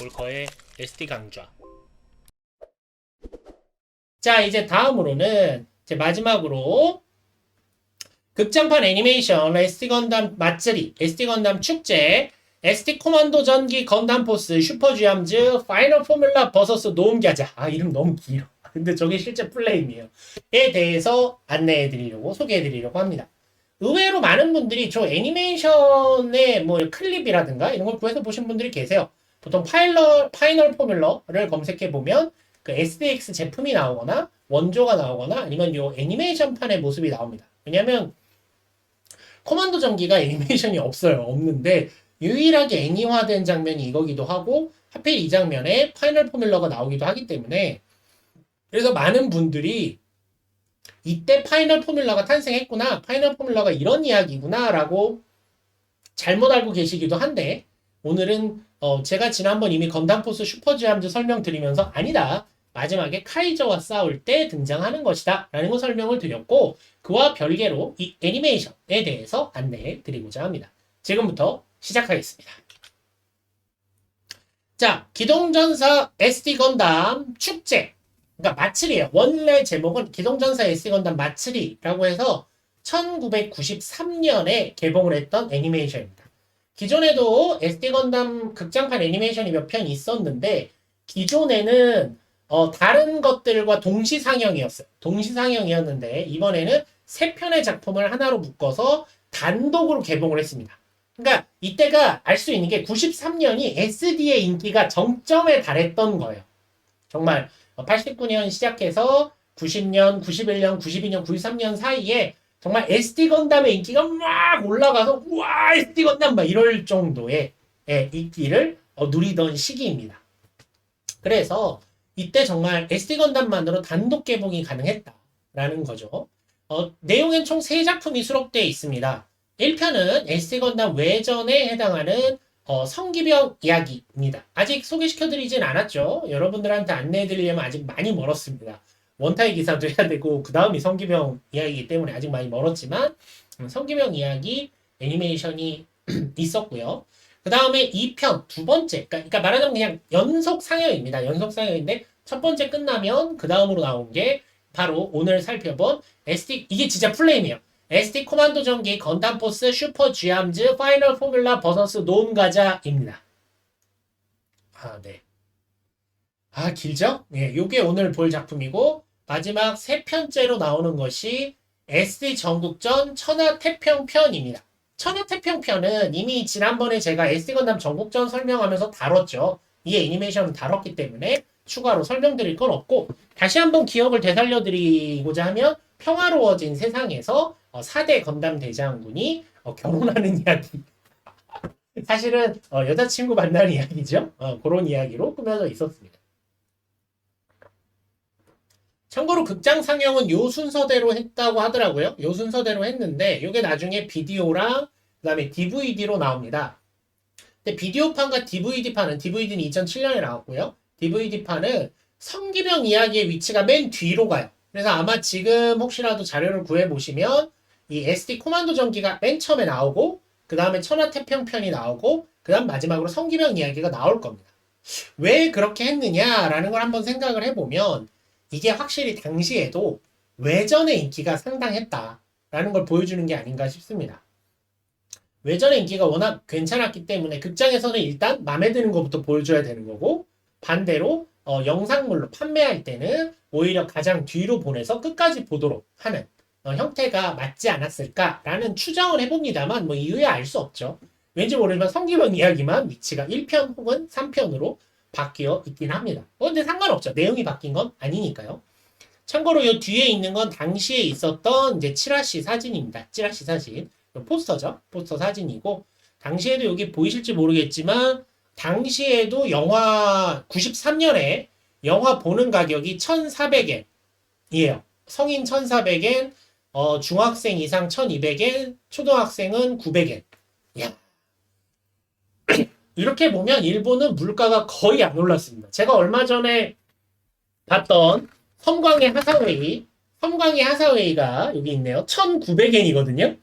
볼커의 SD 강좌. 자, 이제 다음으로는 이제 마지막으로 극장판 애니메이션 SD 건담 맛들이 SD 건담 축제 SD 코만도 전기 건담 포스 슈퍼 주암즈 파이널 포뮬라 버서스 노음갸자. 아 이름 너무 길어. 근데 저게 실제 플레임이에요. 에 대해서 안내해 드리려고 소개해 드리려고 합니다. 의외로 많은 분들이 저 애니메이션의 뭐 클립이라든가 이런 걸 구해서 보신 분들이 계세요 보통 파일러, 파이널 포뮬러를 검색해 보면 그 SDX 제품이 나오거나 원조가 나오거나 아니면 요 애니메이션판의 모습이 나옵니다. 왜냐면 코만도 전기가 애니메이션이 없어요. 없는데 유일하게 애니화된 장면이 이거기도 하고 하필 이 장면에 파이널 포뮬러가 나오기도 하기 때문에 그래서 많은 분들이 이때 파이널 포뮬러가 탄생했구나 파이널 포뮬러가 이런 이야기구나 라고 잘못 알고 계시기도 한데 오늘은 어, 제가 지난번 이미 건담포스 슈퍼지암즈 설명드리면서 아니다 마지막에 카이저와 싸울 때 등장하는 것이다 라는 거 설명을 드렸고 그와 별개로 이 애니메이션에 대해서 안내해 드리고자 합니다 지금부터 시작하겠습니다. 자, 기동전사 SD 건담 축제. 그러니까 마츠리예요. 원래 제목은 기동전사 SD 건담 마츠리라고 해서 1993년에 개봉을 했던 애니메이션입니다. 기존에도 SD 건담 극장판 애니메이션이 몇 편 있었는데 기존에는 어, 다른 것들과 동시 상영이었어요. 동시 상영이었는데 이번에는 세 편의 작품을 하나로 묶어서 단독으로 개봉을 했습니다. 그러니까 이때가 알 수 있는 게 93년이 SD의 인기가 정점에 달했던 거예요. 정말 89년 시작해서 90년, 91년, 92년, 93년 사이에 정말 SD 건담의 인기가 막 올라가서 우와 SD 건담 막 이럴 정도의 예, 인기를 어, 누리던 시기입니다. 그래서 이때 정말 SD 건담만으로 단독 개봉이 가능했다라는 거죠. 어, 내용엔 총 3작품이 수록되어 있습니다. 1편은 SD 건담 외전에 해당하는 어, 성기병 이야기입니다. 아직 소개시켜드리진 않았죠. 여러분들한테 안내해드리려면 아직 많이 멀었습니다. 원타이 기사도 해야 되고 그 다음이 성기병 이야기이기 때문에 아직 많이 멀었지만 음, 성기병 이야기 애니메이션이 있었고요. 그 다음에 2편 두 번째 그러니까, 그러니까 말하자면 그냥 연속 상영입니다. 연속 상영인데 첫 번째 끝나면 그 다음으로 나온 게 바로 오늘 살펴본 SD 이게 진짜 플레임이에요. SD 코만도 전기 건담 포스 슈퍼 쥐암즈 파이널 포뮬라 버서스 노음가자입니다. 아, 네. 아, 길죠? 예, 요게 오늘 볼 작품이고 마지막 세 편째로 나오는 것이 SD 전국전 천하태평편입니다. 천하태평편은 이미 지난번에 제가 SD 건담 전국전 설명하면서 다뤘죠. 이 애니메이션은 다뤘기 때문에 추가로 설명드릴 건 없고 다시 한번 기억을 되살려드리고자 하면 평화로워진 세상에서 어, 4대 건담 대장군이 어, 결혼하는 이야기. 사실은 어, 여자친구 만나는 이야기죠. 어, 그런 이야기로 꾸며져 있었습니다. 참고로 극장 상영은 요 순서대로 했다고 하더라고요. 요 순서대로 했는데 이게 나중에 비디오랑 그다음에 DVD로 나옵니다. 근데 비디오판과 DVD판은 DVD는 2007년에 나왔고요. DVD판은 성기병 이야기의 위치가 맨 뒤로 가요. 그래서 아마 지금 혹시라도 자료를 구해 보시면 이 SD 코만도 전기가 맨 처음에 나오고 그 다음에 천하태평편이 나오고 그 다음 마지막으로 성기병 이야기가 나올 겁니다. 왜 그렇게 했느냐라는 걸 한번 생각을 해보면 이게 확실히 당시에도 외전의 인기가 상당했다라는 걸 보여주는 게 아닌가 싶습니다. 외전의 인기가 워낙 괜찮았기 때문에 극장에서는 일단 마음에 드는 것부터 보여줘야 되는 거고 반대로 어, 영상물로 판매할 때는 오히려 가장 뒤로 보내서 끝까지 보도록 하는 어, 형태가 맞지 않았을까라는 추정을 해봅니다만 뭐 이유에 알수 없죠. 왠지 모르지만 성기병 이야기만 위치가 1편 혹은 3편으로 바뀌어 있긴 합니다. 어, 근데 상관없죠. 내용이 바뀐 건 아니니까요. 참고로 이 뒤에 있는 건 당시에 있었던 이제 칠라시 사진입니다. 칠라시 사진. 포스터죠. 포스터 사진이고 당시에도 여기 보이실지 모르겠지만 당시에도 영화 93년에 영화 보는 가격이 1,400엔이에요. 성인 1,400엔, 어, 중학생 이상 1,200엔, 초등학생은 900엔. 야. 이렇게 보면 일본은 물가가 거의 안 올랐습니다. 제가 얼마 전에 봤던 섬광의 하사웨이, 섬광의 하사웨이가 여기 있네요. 1,900엔이거든요.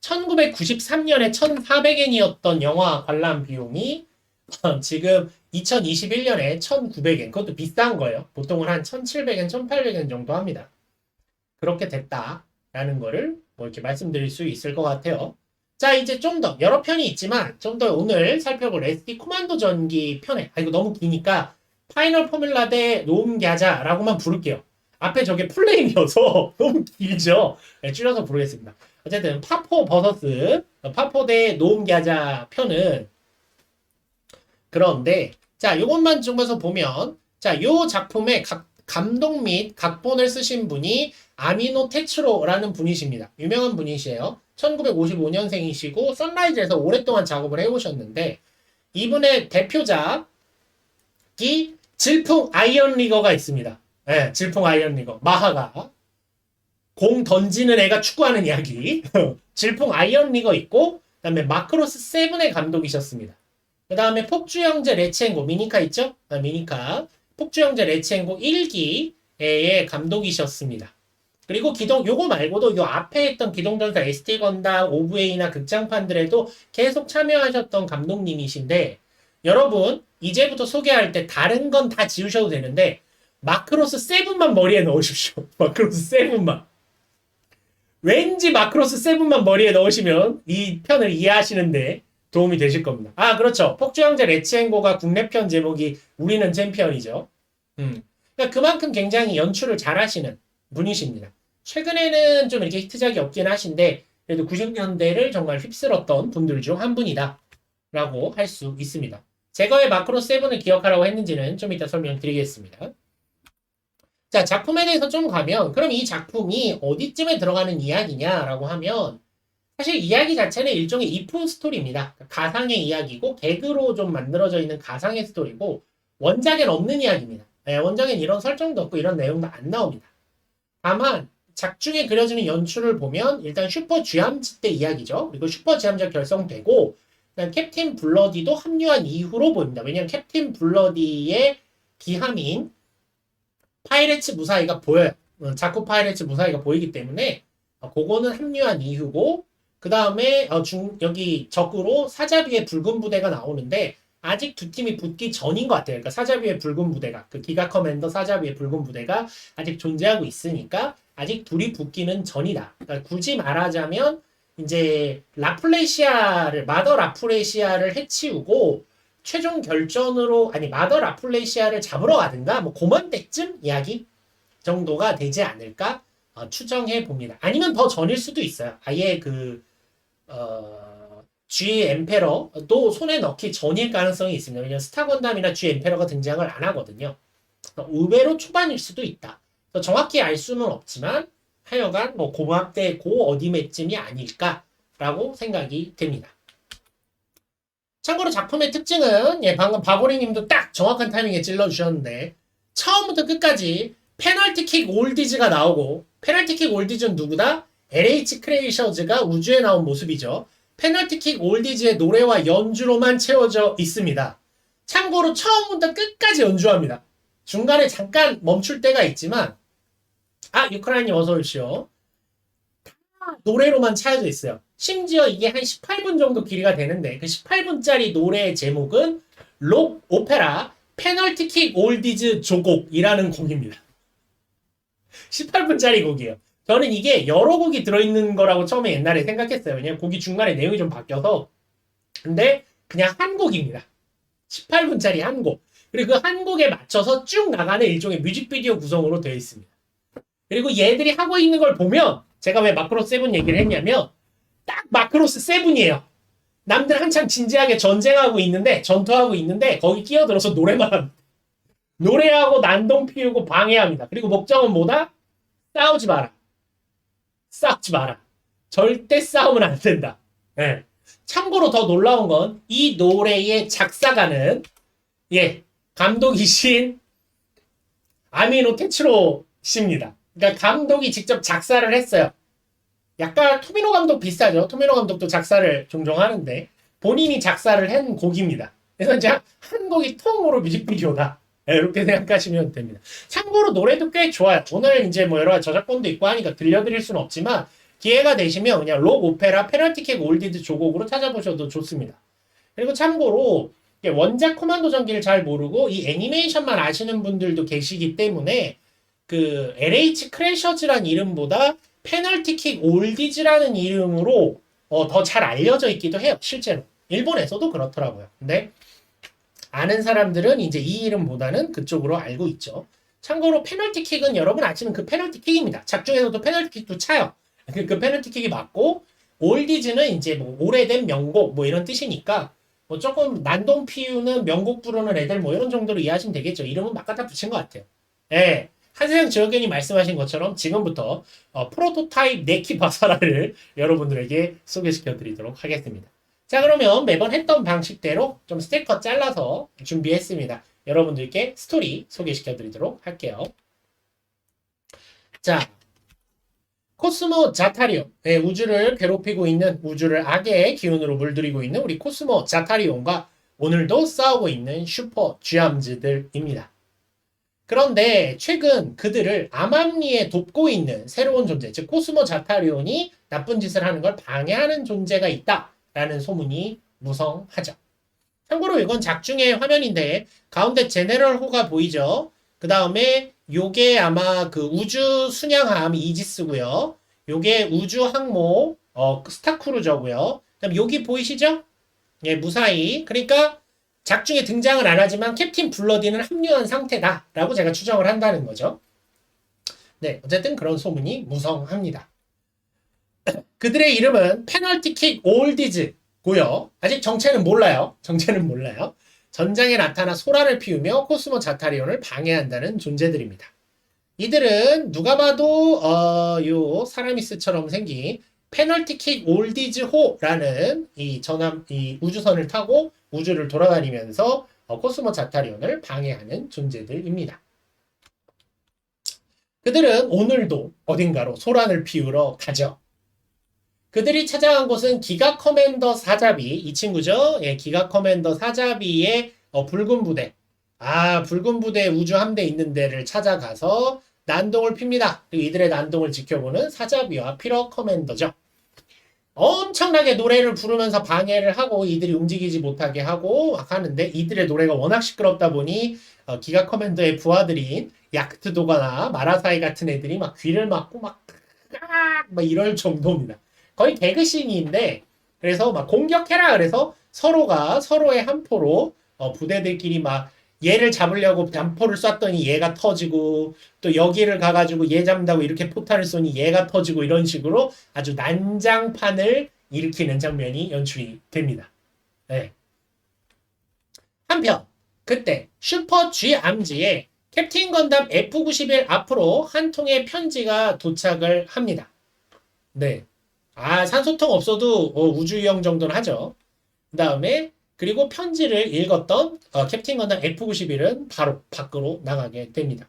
1993년에 1,400엔이었던 영화 관람 비용이 지금 2021년에 1,900엔 그것도 비싼 거예요. 보통은 한 1,700엔, 1,800엔 정도 합니다. 그렇게 됐다라는 거를 뭐 이렇게 말씀드릴 수 있을 것 같아요. 자 이제 좀 더 여러 편이 있지만 좀 더 오늘 살펴볼 SD 코만도 전기 편에 아 이거 너무 기니까 파이널 포뮬라 대 노음 갸자라고만 부를게요. 앞에 저게 플레임이어서 너무 길죠. 네, 줄여서 부르겠습니다. 어쨌든 파포 버서스 파포 대 노음 갸자 편은 그런데 자 요것만 중에서 보면 자요 작품의 각, 감독 및 각본을 쓰신 분이 아미노 테츠로라는 분이십니다. 유명한 분이시에요. 1955년생이시고 선라이즈에서 오랫동안 작업을 해오셨는데 이분의 대표작이 질풍 아이언 리거가 있습니다. 네, 질풍 아이언 리거 마하가 공 던지는 애가 축구하는 이야기 질풍 아이언 리거 있고 그다음에 마크로스 세븐의 감독이셨습니다. 그 다음에 폭주 형제 레첸고 미니카 있죠? 아, 미니카 폭주 형제 레첸고 1기의 감독이셨습니다. 그리고 기동 요거 말고도 요 앞에 했던 기동전사 ST 건담 OVA나 극장판들에도 계속 참여하셨던 감독님이신데 여러분 이제부터 소개할 때 다른 건 다 지우셔도 되는데 마크로스 세븐만 머리에 넣으십시오. 마크로스 세븐만. 왠지 마크로스 세븐만 머리에 넣으시면 이 편을 이해하시는데 도움이 되실 겁니다. 아, 그렇죠. 폭주형제 레치앵고가 국내편 제목이 우리는 챔피언이죠. 음. 그러니까 그만큼 굉장히 연출을 잘 하시는 분이십니다. 최근에는 좀 이렇게 히트작이 없긴 하신데, 그래도 90년대를 정말 휩쓸었던 분들 중 한 분이다. 라고 할 수 있습니다. 제거의 마크로 세븐을 기억하라고 했는지는 좀 이따 설명드리겠습니다. 자, 작품에 대해서 좀 가면, 그럼 이 작품이 어디쯤에 들어가는 이야기냐라고 하면, 사실 이야기 자체는 일종의 이프 스토리입니다. 가상의 이야기고 개그로 좀 만들어져 있는 가상의 스토리고 원작엔 없는 이야기입니다. 네, 원작엔 이런 설정도 없고 이런 내용도 안 나옵니다. 다만 작중에 그려지는 연출을 보면 일단 슈퍼 쥐암지 때 이야기죠. 그리고 슈퍼 쥐암지가 결성되고 캡틴 블러디도 합류한 이후로 보입니다. 왜냐하면 캡틴 블러디의 기함인 파이레츠 무사히가 보여요. 어, 자쿠 파이레츠 무사히가 보이기 때문에 어, 그거는 합류한 이후고 그 다음에 어, 중 여기 적으로 사자비의 붉은 부대가 나오는데 아직 두 팀이 붙기 전인 것 같아요. 그러니까 사자비의 붉은 부대가 그 기가 커맨더 사자비의 붉은 부대가 아직 존재하고 있으니까 아직 둘이 붙기는 전이다. 그러니까 굳이 말하자면 이제 라플레시아를 마더 라플레시아를 해치우고 최종 결전으로 아니 마더 라플레시아를 잡으러 가든가 뭐 고만 때쯤 이야기 정도가 되지 않을까 어, 추정해 봅니다. 아니면 더 전일 수도 있어요. 아예 그 어, G 엠페러도 손에 넣기 전일 가능성이 있습니다. 왜냐면 스타 건담이나 G 엠페러가 등장을 안 하거든요. 의외로 초반일 수도 있다. 정확히 알 수는 없지만 하여간 뭐 고맙대 고 어디매쯤이 아닐까라고 생각이 됩니다. 참고로 작품의 특징은 예 방금 바고리님도 딱 정확한 타이밍에 찔러주셨는데 처음부터 끝까지 페널티킥 올디즈가 나오고 페널티킥 올디즈는 누구다? LH 크레이셔즈가 우주에 나온 모습이죠. 페널티킥 올디즈의 노래와 연주로만 채워져 있습니다. 참고로 처음부터 끝까지 연주합니다. 중간에 잠깐 멈출 때가 있지만 아 유크라이님 어서 오십시오. 다 노래로만 차여져 있어요. 심지어 이게 한 18분 정도 길이가 되는데 그 18분짜리 노래의 제목은 록 오페라 페널티킥 올디즈 조곡이라는 곡입니다. 18분짜리 곡이에요. 저는 이게 여러 곡이 들어있는 거라고 처음에 옛날에 생각했어요. 왜냐면 곡이 중간에 내용이 좀 바뀌어서. 근데 그냥 한 곡입니다. 18분짜리 한 곡. 그리고 그 한 곡에 맞춰서 쭉 나가는 일종의 뮤직비디오 구성으로 되어 있습니다. 그리고 얘들이 하고 있는 걸 보면 제가 왜 마크로스 세븐 얘기를 했냐면 딱 마크로스 세븐이에요. 남들 한참 진지하게 전쟁하고 있는데 전투하고 있는데 거기 끼어들어서 노래만 합니다. 노래하고 난동 피우고 방해합니다. 그리고 목적은 뭐다? 싸우지 마라. 싸우지 마라. 절대 싸우면 안 된다. 예. 참고로 더 놀라운 건 이 노래의 작사가는 예 감독이신 아미노 테츠로 씨입니다. 그러니까 감독이 직접 작사를 했어요. 약간 토미노 감독 비슷하죠. 토미노 감독도 작사를 종종 하는데 본인이 작사를 한 곡입니다. 그래서 이제 한 곡이 통으로 뮤직비디오다. 네, 이렇게 생각하시면 됩니다. 참고로 노래도 꽤 좋아요. 오늘 이제 뭐 여러 저작권도 있고 하니까 들려드릴 수는 없지만 기회가 되시면 그냥 록 오페라 페널티킥 올디드 조곡으로 찾아보셔도 좋습니다. 그리고 참고로 원작 코만도 전기를 잘 모르고 이 애니메이션만 아시는 분들도 계시기 때문에 그 LH 크래셔즈란 이름보다 페널티킥 올디즈라는 이름으로 어, 더 잘 알려져 있기도 해요. 실제로. 일본에서도 그렇더라고요. 근데 아는 사람들은 이제 이 이름보다는 그쪽으로 알고 있죠. 참고로 페널티킥은 여러분 아시는 그 페널티킥입니다. 작중에서도 페널티킥도 차요. 그, 그 페널티킥이 맞고 올디즈는 이제 뭐 오래된 명곡 뭐 이런 뜻이니까 뭐 조금 난동 피우는 명곡 부르는 애들 뭐 이런 정도로 이해하시면 되겠죠. 이름은 막 갖다 붙인 것 같아요. 예. 한세영 지역견이 말씀하신 것처럼 지금부터 어, 프로토타입 네키 바사라를 여러분들에게 소개시켜 드리도록 하겠습니다. 자, 그러면 매번 했던 방식대로 좀 스티커 잘라서 준비했습니다. 여러분들께 스토리 소개시켜 드리도록 할게요. 자, 코스모 자타리온, 네, 우주를 괴롭히고 있는 우주를 악의 기운으로 물들이고 있는 우리 코스모 자타리온과 오늘도 싸우고 있는 슈퍼 쥐암즈들입니다. 그런데 최근 그들을 암암리에 돕고 있는 새로운 존재, 즉 코스모 자타리온이 나쁜 짓을 하는 걸 방해하는 존재가 있다라는 소문이 무성하죠. 참고로 이건 작중의 화면인데 가운데 제네럴 호가 보이죠. 그 다음에 요게 아마 그 우주 순양함 이지스고요. 요게 우주 항모 어, 스타크루저고요. 그다음 여기 보이시죠? 예, 무사히. 그러니까 작중에 등장을 안 하지만 캡틴 블러디는 합류한 상태다라고 제가 추정을 한다는 거죠. 네, 어쨌든 그런 소문이 무성합니다. 그들의 이름은 페널티킥 올디즈고요. 아직 정체는 몰라요. 정체는 몰라요. 전장에 나타나 소란을 피우며 코스모 자타리온을 방해한다는 존재들입니다. 이들은 누가 봐도 어, 요 사라미스처럼 생긴 페널티킥 올디즈 호라는 이 전함 이 우주선을 타고 우주를 돌아다니면서 어, 코스모 자타리온을 방해하는 존재들입니다. 그들은 오늘도 어딘가로 소란을 피우러 가죠. 그들이 찾아간 곳은 기가 커맨더 사자비 이 친구죠. 예, 기가 커맨더 사자비의 어, 붉은 부대. 아, 붉은 부대 우주 함대 있는 데를 찾아가서 난동을 핍니다. 이들의 난동을 지켜보는 사자비와 피러 커맨더죠. 엄청나게 노래를 부르면서 방해를 하고 이들이 움직이지 못하게 하고 막 하는데 이들의 노래가 워낙 시끄럽다 보니 어, 기가 커맨더의 부하들인 야크트 도가나 마라사이 같은 애들이 막 귀를 막고 막, 막 이럴 정도입니다. 거의 개그씬인데 그래서 막 공격해라 그래서 서로가 서로의 한포로 어, 부대들끼리 막 얘를 잡으려고 단포를 쐈더니 얘가 터지고 또 여기를 가가지고 얘 잡는다고 이렇게 포탄을 쏘니 얘가 터지고 이런 식으로 아주 난장판을 일으키는 장면이 연출이 됩니다. 네. 한편 그때 슈퍼 G 암지에 캡틴 건담 F91 앞으로 한 통의 편지가 도착을 합니다. 네. 아, 산소통 없어도 어, 우주유형 정도는 하죠. 그 다음에 그리고 편지를 읽었던 어, 캡틴 건담 F91은 바로 밖으로 나가게 됩니다.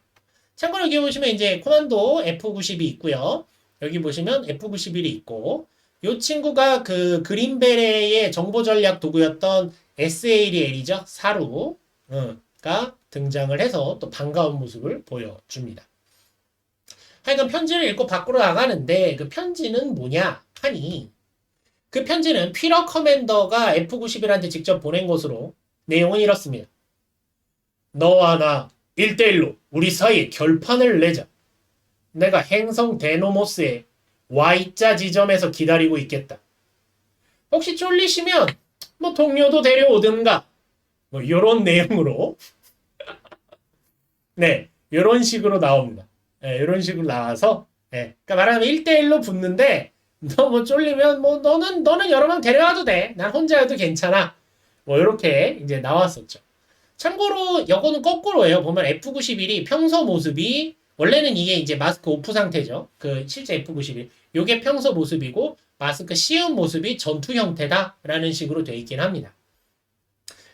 참고로 여기 보시면 이제 코만도 F92 있고요. 여기 보시면 F91이 있고 이 친구가 그 그린베레의 정보 전략 도구였던 SAL이죠. 사루가 등장을 해서 또 반가운 모습을 보여줍니다. 하여간 편지를 읽고 밖으로 나가는데 그 편지는 뭐냐 하니 그 편지는 피러 커맨더가 F91한테 직접 보낸 것으로 내용은 이렇습니다. 너와 나 1대1로 우리 사이에 결판을 내자. 내가 행성 데노모스의 Y자 지점에서 기다리고 있겠다. 혹시 쫄리시면 뭐 동료도 데려오든가 뭐 이런 내용으로 네 이런 식으로 나옵니다. 네, 이런 식으로 나와서 네, 그러니까 말하자면 1대1로 붙는데 너 뭐 쫄리면 뭐 너는 너는 여러 명 데려와도 돼. 난 혼자여도 괜찮아. 뭐 이렇게 이제 나왔었죠. 참고로 이거는 거꾸로예요. 보면 F91이 평소 모습이 원래는 이게 이제 마스크 오프 상태죠. 그 실제 F91. 요게 평소 모습이고 마스크 씌운 모습이 전투 형태다라는 식으로 되어 있긴 합니다.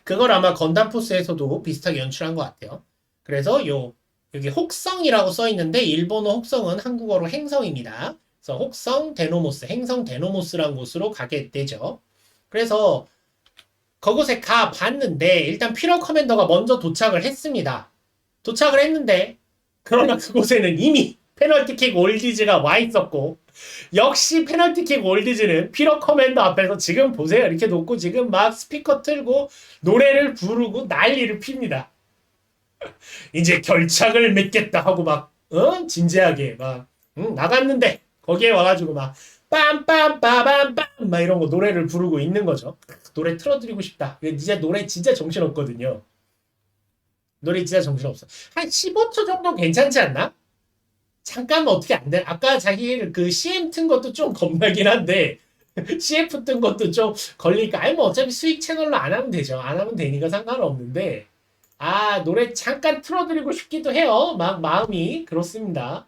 그걸 아마 건담 포스에서도 비슷하게 연출한 것 같아요. 그래서 요 여기 혹성이라고 써 있는데 일본어 혹성은 한국어로 행성입니다. 그래서 혹성 데노모스, 행성 데노모스라는 곳으로 가게 되죠. 그래서 그곳에 가 봤는데 일단 피러 커맨더가 먼저 도착을 했습니다. 도착을 했는데 그러나 그곳에는 이미 페널티킥 올디즈가 와 있었고 역시 페널티킥 올디즈는 피러 커맨더 앞에서 지금 보세요 이렇게 놓고 지금 막 스피커 틀고 노래를 부르고 난리를 핍니다. 이제 결착을 맺겠다 하고 막 어? 진지하게 막 응, 나갔는데 거기에 와가지고 막 빰빰빠밤빰 막 이런 거 노래를 부르고 있는 거죠. 노래 틀어드리고 싶다. 진짜 노래 진짜 정신없거든요. 노래 진짜 정신없어. 한 15초 정도 괜찮지 않나? 잠깐 어떻게 안 돼? 아까 자기 그 CM 튼 것도 좀 겁나긴 한데 CF 뜬 것도 좀 걸리니까 아니 뭐 어차피 수익 채널로 안 하면 되죠. 안 하면 되니까 상관없는데 아 노래 잠깐 틀어드리고 싶기도 해요. 막 마음이 그렇습니다.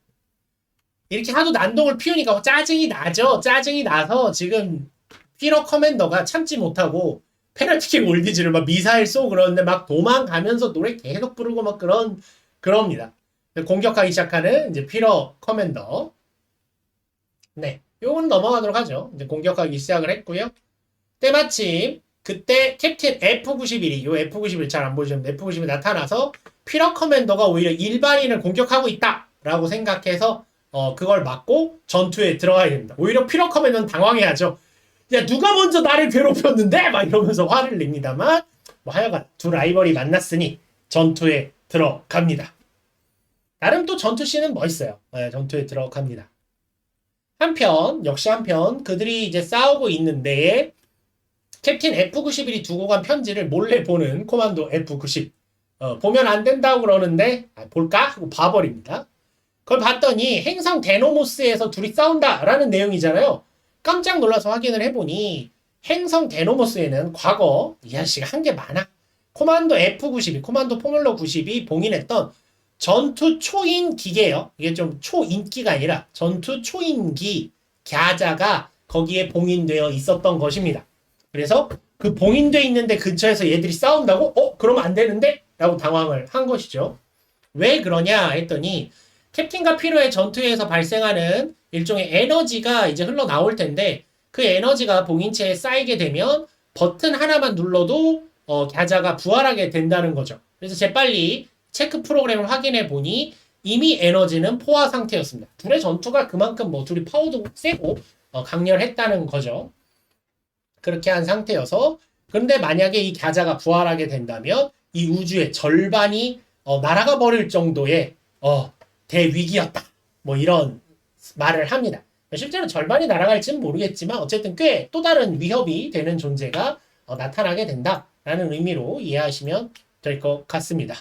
이렇게 하도 난동을 피우니까 짜증이 나죠. 짜증이 나서 지금 피러 커맨더가 참지 못하고 페널티킥 올디즈를 막 미사일 쏘고 그러는데 막 도망가면서 노래 계속 부르고 막 그런 그럽니다. 공격하기 시작하는 이제 피러 커맨더. 네, 요건 넘어가도록 하죠. 이제 공격하기 시작을 했고요. 때마침 그때 캡틴 F91이 요 F91 잘 안 보시는데 F91이 나타나서 피러 커맨더가 오히려 일반인을 공격하고 있다라고 생각해서 어 그걸 막고 전투에 들어가야 됩니다. 오히려 커맨더는 당황해야죠. 야 누가 먼저 나를 괴롭혔는데 막 이러면서 화를 냅니다만 뭐 하여간 두 라이벌이 만났으니 전투에 들어갑니다. 나름 또 전투 씬은 멋있어요. 네, 전투에 들어갑니다. 한편 역시 한편 그들이 이제 싸우고 있는데 캡틴 F91이 두고 간 편지를 몰래 보는 코만도 F90 어, 보면 안 된다고 그러는데 아, 볼까 하고 봐버립니다. 그걸 봤더니 행성 데노모스에서 둘이 싸운다라는 내용이잖아요. 깜짝 놀라서 확인을 해보니 행성 데노모스에는 과거 이 아저씨가 한 게 많아. 코만도 F92, 코만도 포뮬러 90이 봉인했던 전투 초인 기계예요. 이게 좀 초인기가 아니라 전투 초인기 갸자가 거기에 봉인되어 있었던 것입니다. 그래서 그 봉인돼 있는데 근처에서 얘들이 싸운다고? 어? 그러면 안 되는데? 라고 당황을 한 것이죠. 왜 그러냐 했더니 캡틴과 피로의 전투에서 발생하는 일종의 에너지가 이제 흘러나올 텐데 그 에너지가 봉인체에 쌓이게 되면 버튼 하나만 눌러도 어, 갸자가 부활하게 된다는 거죠. 그래서 재빨리 체크 프로그램을 확인해 보니 이미 에너지는 포화 상태였습니다. 둘의 전투가 그만큼 뭐 둘이 파워도 세고 어, 강렬했다는 거죠. 그렇게 한 상태여서 그런데 만약에 이 갸자가 부활하게 된다면 이 우주의 절반이 어, 날아가 버릴 정도의 어, 대위기였다. 뭐 이런 말을 합니다. 실제로 절반이 날아갈지는 모르겠지만 어쨌든 꽤 또 다른 위협이 되는 존재가 어, 나타나게 된다라는 의미로 이해하시면 될 것 같습니다.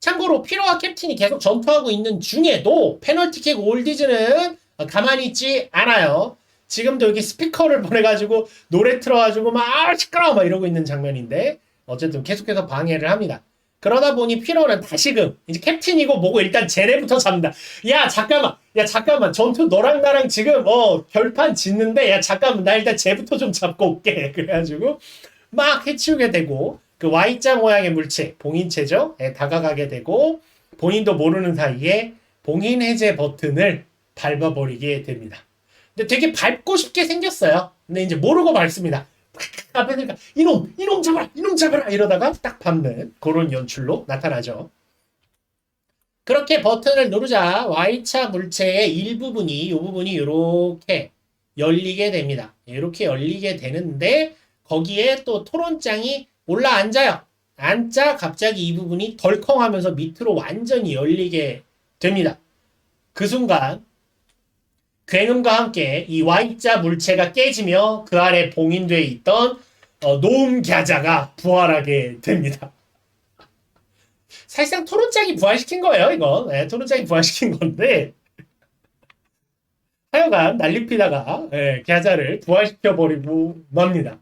참고로 피로와 캡틴이 계속 전투하고 있는 중에도 페널티킥 올디즈는 어, 가만히 있지 않아요. 지금도 여기 스피커를 보내가지고 노래 틀어가지고 막 아, 시끄러워 막 이러고 있는 장면인데 어쨌든 계속해서 방해를 합니다. 그러다 보니 피로는 다시금 이제 캡틴이고 뭐고 일단 쟤네부터 잡는다. 야 잠깐만, 야 잠깐만 전투 너랑 나랑 지금 어 결판 짓는데 야 잠깐만 나 일단 쟤부터 좀 잡고 올게. 그래가지고 막 해치우게 되고 그 Y자 모양의 물체 봉인체죠. 에 다가가게 되고 본인도 모르는 사이에 봉인 해제 버튼을 밟아버리게 됩니다. 근데 되게 밟고 싶게 생겼어요. 근데 이제 모르고 밟습니다. 앞에 니까 이놈 이놈 잡아라 이놈 잡아라 이러다가 딱 밟는 그런 연출로 나타나죠. 그렇게 버튼을 누르자 Y차 물체의 일부분이 이 부분이 이렇게 열리게 됩니다. 이렇게 열리게 되는데 거기에 또 토론장이 올라 앉아요. 앉자 갑자기 이 부분이 덜컹하면서 밑으로 완전히 열리게 됩니다. 그 순간 굉음과 함께 이 Y자 물체가 깨지며 그 아래 봉인되어 있던 어, 노음갸자가 부활하게 됩니다. 사실상 토론장이 부활시킨 거예요, 이거. 네, 토론장이 부활시킨 건데. 하여간 난리피다가 예, 갸자를 부활시켜버리고 맙니다.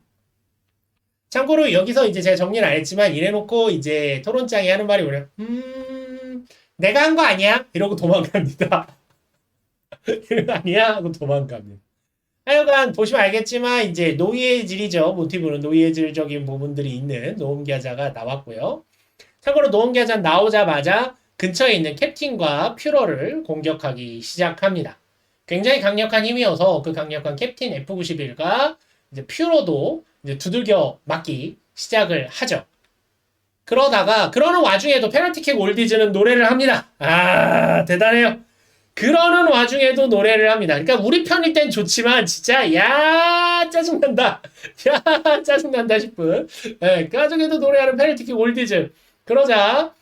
참고로 여기서 이제 제가 정리를 안 했지만 이래놓고 이제 토론장이 하는 말이 뭐냐. 음, 내가 한 거 아니야? 이러고 도망갑니다. 아니야? 하고 도망갑니다. 하여간 보시면 알겠지만 이제 노예의 질이죠. 모티브는 노예의 질적인 부분들이 있는 노음기아자가 나왔고요. 참고로 노음기아자 나오자마자 근처에 있는 캡틴과 퓨러를 공격하기 시작합니다. 굉장히 강력한 힘이어서 그 강력한 캡틴 F91과 이제 퓨러도 이제 두들겨 맞기 시작을 하죠. 그러다가 그러는 와중에도 페널티킥 올디즈는 노래를 합니다. 아 대단해요. 그러는 와중에도 노래를 합니다. 그러니까 우리 편일 땐 좋지만 진짜 야 짜증난다. 야 짜증난다 싶은 예, 그 와중에도 노래하는 페널티킥 올디즈. 그러자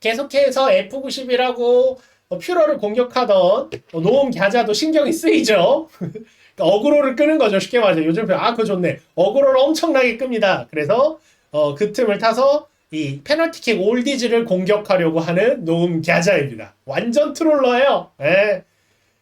계속해서 F90이라고 퓨러를 공격하던 어, 노음 갸자도 신경이 쓰이죠. 그러니까 어그로를 끄는 거죠. 쉽게 말해서 요즘 표, 아, 그거 좋네. 어그로를 엄청나게 끕니다. 그래서 어, 그 틈을 타서 이 페널티킥 올디즈를 공격하려고 하는 노음 갸자입니다. 완전 트롤러예요. 예.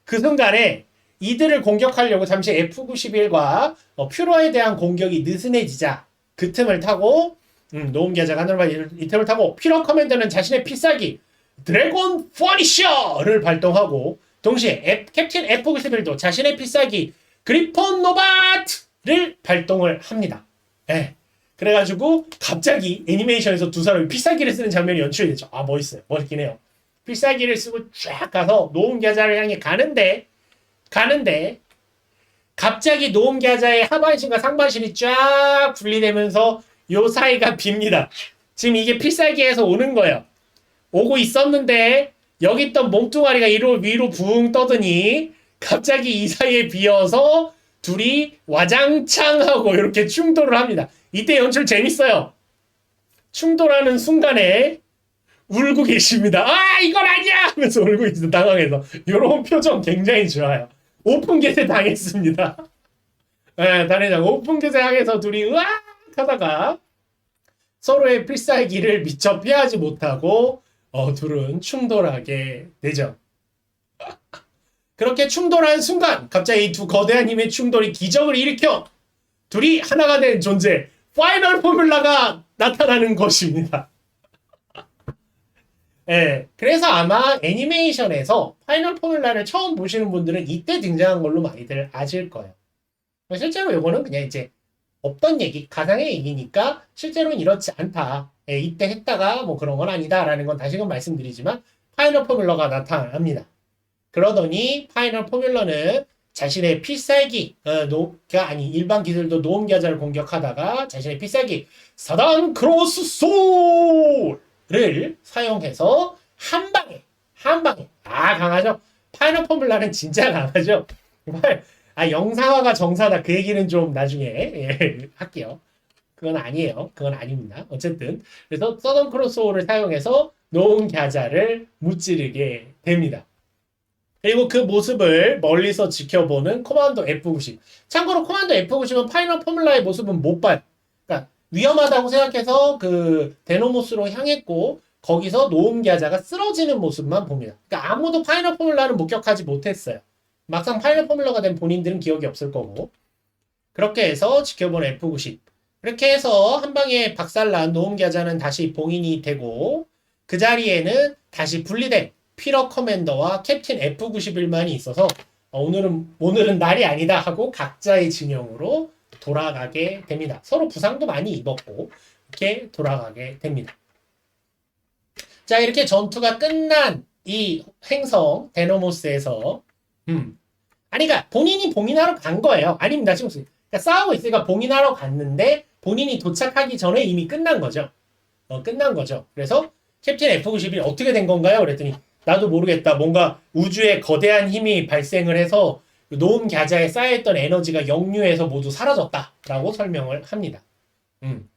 그 순간에 이들을 공격하려고 잠시 F91과 어, 퓨러에 대한 공격이 느슨해지자 그 틈을 타고 음, 노음 갸자가 하늘만 이 틈을 타고 퓨러 커맨더는 자신의 필살기 드래곤 퍼니셔를 발동하고 동시에 F, 캡틴 F91도 자신의 필살기 그리폰 노바트를 발동을 합니다. 예. 그래가지고 갑자기 애니메이션에서 두 사람이 필살기를 쓰는 장면이 연출이 되죠. 아 멋있어요. 멋있긴 해요. 필살기를 쓰고 쫙 가서 노음갸자를 향해 가는데 가는데 갑자기 노음갸자의 하반신과 상반신이 쫙 분리되면서 요 사이가 빕니다. 지금 이게 필살기에서 오는 거예요. 오고 있었는데 여기 있던 몸뚱아리가 위로 위로 붕 떠더니 갑자기 이 사이에 비어서 둘이 와장창 하고 이렇게 충돌을 합니다. 이때 연출 재밌어요. 충돌하는 순간에 울고 계십니다. 아 이건 아니야 하면서 울고 있어 당황해서 이런 표정 굉장히 좋아요. 오픈 게세 당했습니다. 예, 단회장 오픈 향해서 둘이 으악 하다가 서로의 필살기를 미처 피하지 못하고 어, 둘은 충돌하게 되죠. 그렇게 충돌한 순간 갑자기 이 두 거대한 힘의 충돌이 기적을 일으켜 둘이 하나가 된 존재 파이널 포뮬라가 나타나는 것입니다. 예, 그래서 아마 애니메이션에서 파이널 포뮬라를 처음 보시는 분들은 이때 등장한 걸로 많이들 아실 거예요. 실제로 이거는 그냥 이제 없던 얘기, 가상의 얘기니까 실제로는 이렇지 않다. 예, 이때 했다가 뭐 그런 건 아니다라는 건 다시금 말씀드리지만 파이널 포뮬러가 나타납니다. 그러더니 파이널 포뮬러는 자신의 필살기, 어, 노가 아니 일반 기술도 노음 겨자를 공격하다가 자신의 필살기 사단 크로스 소울을 사용해서 한 방에 한 방에 아 강하죠. 파이널 포뮬러는 진짜 강하죠. 아 영상화가 정사다 그 얘기는 좀 나중에 예, 할게요. 그건 아니에요. 그건 아닙니다. 어쨌든 그래서 서던 크로스오를 사용해서 노은 갸자를 무찌르게 됩니다. 그리고 그 모습을 멀리서 지켜보는 코만도 F90. 참고로 코만도 F90은 파이널 포뮬라의 모습은 못 봐요. 그러니까 위험하다고 생각해서 그 데노모스로 향했고 거기서 노음 갸자가 쓰러지는 모습만 봅니다. 그러니까 아무도 파이널 포뮬라를 목격하지 못했어요. 막상 파이널 포뮬러가 된 본인들은 기억이 없을 거고. 그렇게 해서 지켜본 F90. 이렇게 해서 한 방에 박살난 노음갸자는 다시 봉인이 되고 그 자리에는 다시 분리된 피러 커맨더와 캡틴 F91만이 있어서 어, 오늘은 오늘은 날이 아니다 하고 각자의 진영으로 돌아가게 됩니다. 서로 부상도 많이 입었고 이렇게 돌아가게 됩니다. 자 이렇게 전투가 끝난 이 행성 데노모스에서 음 아니 그러니까 본인이 봉인하러 간 거예요. 아닙니다. 지금 그러니까 싸우고 있으니까 봉인하러 갔는데 본인이 도착하기 전에 이미 끝난 거죠. 어, 끝난 거죠. 그래서 캡틴 F91이 어떻게 된 건가요? 그랬더니 나도 모르겠다. 뭔가 우주에 거대한 힘이 발생을 해서 노음 갸자에 쌓여있던 에너지가 역류해서 모두 사라졌다라고 설명을 합니다. 음.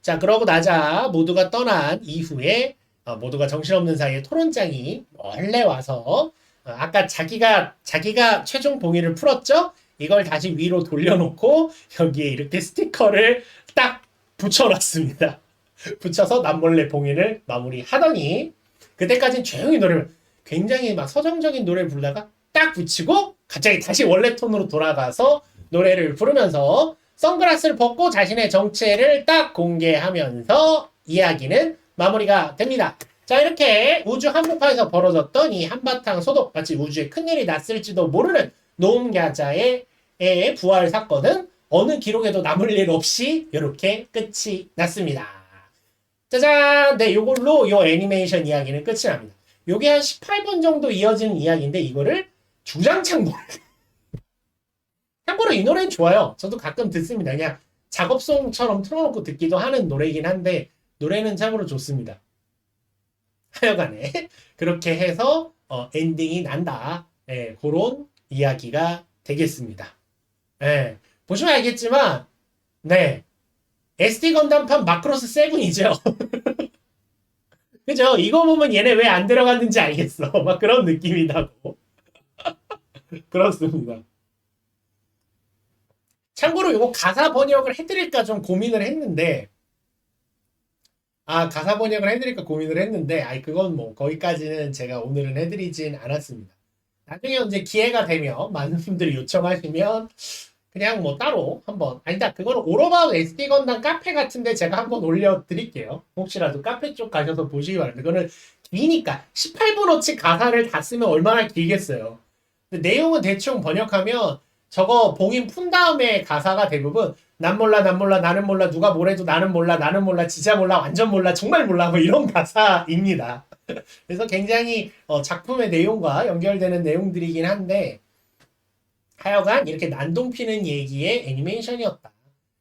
자, 그러고 나자 모두가 떠난 이후에 어, 모두가 정신없는 사이에 토론장이 원래 와서 어, 아까 자기가 자기가 최종 봉인을 풀었죠? 이걸 다시 위로 돌려놓고 여기에 이렇게 스티커를 딱 붙여놨습니다. 붙여서 남몰래 봉인을 마무리하더니 그때까지는 조용히 노래를 굉장히 막 서정적인 노래를 부르다가 딱 붙이고 갑자기 다시 원래 톤으로 돌아가서 노래를 부르면서 선글라스를 벗고 자신의 정체를 딱 공개하면서 이야기는 마무리가 됩니다. 자, 이렇게 우주 한복판에서 벌어졌던 이 한바탕 소독, 마치 우주에 큰일이 났을지도 모르는 노음갸자의 의 부활 사건은 어느 기록에도 남을 일 없이 이렇게 끝이 났습니다. 짜잔! 네, 요걸로 요 애니메이션 이야기는 끝이 납니다. 요게 한 18분 정도 이어지는 이야기인데 이거를 주장창 노래. 참고로 이 노래는 좋아요. 저도 가끔 듣습니다. 그냥 작업송처럼 틀어놓고 듣기도 하는 노래이긴 한데 노래는 참으로 좋습니다. 하여간에 그렇게 해서 어, 엔딩이 난다. 예, 그런 이야기가 되겠습니다. 예, 보시면 알겠지만 네 SD 건담판 마크로스 7이죠. 그죠? 이거 보면 얘네 왜 안 들어갔는지 알겠어. 막 그런 느낌이 나고. 그렇습니다. 참고로 이거 가사 번역을 해드릴까 좀 고민을 했는데, 아, 가사 번역을 해드릴까 고민을 했는데, 아이, 그건 뭐, 거기까지는 제가 오늘은 해드리진 않았습니다. 나중에 언제 기회가 되면, 많은 분들이 요청하시면, 그냥 뭐 따로 한번, 아니다, 그거는 오로바웃 SD 건담 카페 같은데 제가 한번 올려드릴게요. 혹시라도 카페 쪽 가셔서 보시기 바랍니다. 그거는 기니까, 18분어치 가사를 다 쓰면 얼마나 길겠어요. 내용은 대충 번역하면, 저거 봉인 푼 다음에 가사가 대부분 난 몰라 난 몰라 나는 몰라 누가 뭐래도 나는 몰라 나는 몰라 진짜 몰라 완전 몰라 정말 몰라 뭐 이런 가사입니다. 그래서 굉장히 어, 작품의 내용과 연결되는 내용들이긴 한데 하여간 이렇게 난동 피는 얘기의 애니메이션이었다.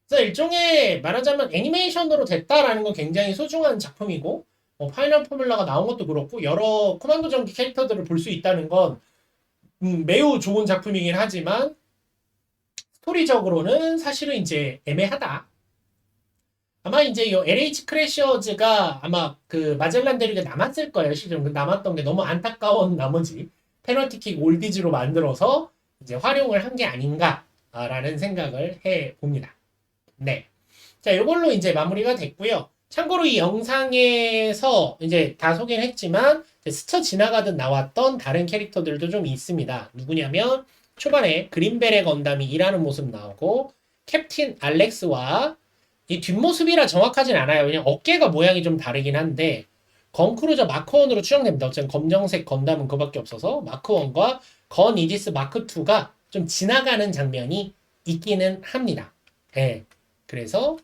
그래서 일종의 말하자면 애니메이션으로 됐다라는 건 굉장히 소중한 작품이고 어, 파이널 포뮬러가 나온 것도 그렇고 여러 코만도 전기 캐릭터들을 볼 수 있다는 건 음, 매우 좋은 작품이긴 하지만 스토리적으로는 사실은 이제 애매하다. 아마 이제 이 LH 크래셔즈가 아마 그 마젤란 대륙에 남았을 거예요. 실제로 그 남았던 게 너무 안타까운 나머지 페널티킥 올디즈로 만들어서 이제 활용을 한 게 아닌가라는 생각을 해 봅니다. 네. 자, 이걸로 이제 마무리가 됐고요. 참고로 이 영상에서 이제 다 소개는 했지만 스쳐 지나가듯 나왔던 다른 캐릭터들도 좀 있습니다. 누구냐면 초반에 그린벨의 건담이 일하는 모습 나오고 캡틴 알렉스와 이 뒷모습이라 정확하진 않아요. 그냥 어깨가 모양이 좀 다르긴 한데 건크루저 마크1으로 추정됩니다. 어쨌든 검정색 건담은 그밖에 없어서 마크1과 건 이디스 마크 2가 좀 지나가는 장면이 있기는 합니다. 예. 그래서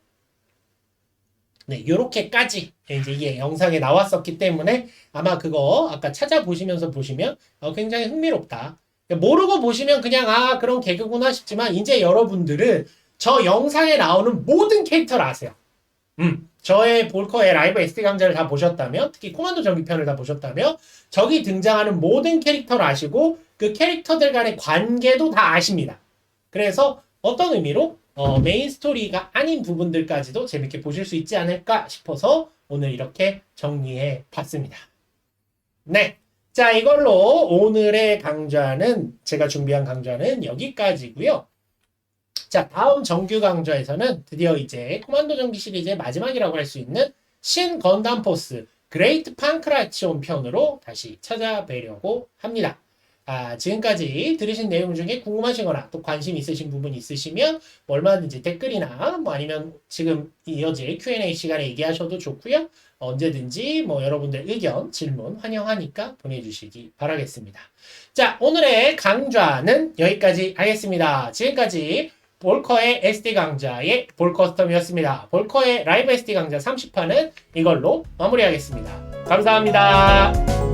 네, 요렇게까지 이제 이게 영상에 나왔었기 때문에 아마 그거 아까 찾아보시면서 보시면 어, 굉장히 흥미롭다. 모르고 보시면 그냥 아 그런 개그구나 싶지만 이제 여러분들은 저 영상에 나오는 모든 캐릭터를 아세요. 음, 저의 볼커의 라이브 SD 강좌를 다 보셨다면 특히 코만도 전기편을 다 보셨다면 저기 등장하는 모든 캐릭터를 아시고 그 캐릭터들 간의 관계도 다 아십니다. 그래서 어떤 의미로 어, 메인 스토리가 아닌 부분들까지도 재밌게 보실 수 있지 않을까 싶어서 오늘 이렇게 정리해 봤습니다. 네. 자, 이걸로 오늘의 강좌는, 제가 준비한 강좌는 여기까지고요 자, 다음 정규 강좌에서는 드디어 이제 코만도 전기 시리즈의 마지막이라고 할 수 있는 신 건담 포스 그레이트 판크라치온 편으로 다시 찾아뵈려고 합니다. 아, 지금까지 들으신 내용 중에 궁금하시거나 또 관심 있으신 부분 있으시면 뭐 얼마든지 댓글이나 뭐 아니면 지금 이어질 Q&A 시간에 얘기하셔도 좋고요. 언제든지 뭐 여러분들 의견, 질문 환영하니까 보내주시기 바라겠습니다. 자, 오늘의 강좌는 여기까지 하겠습니다. 지금까지 볼커의 SD 강좌의 볼커스텀이었습니다. 볼커의 라이브 SD 강좌 30화는 이걸로 마무리하겠습니다. 감사합니다.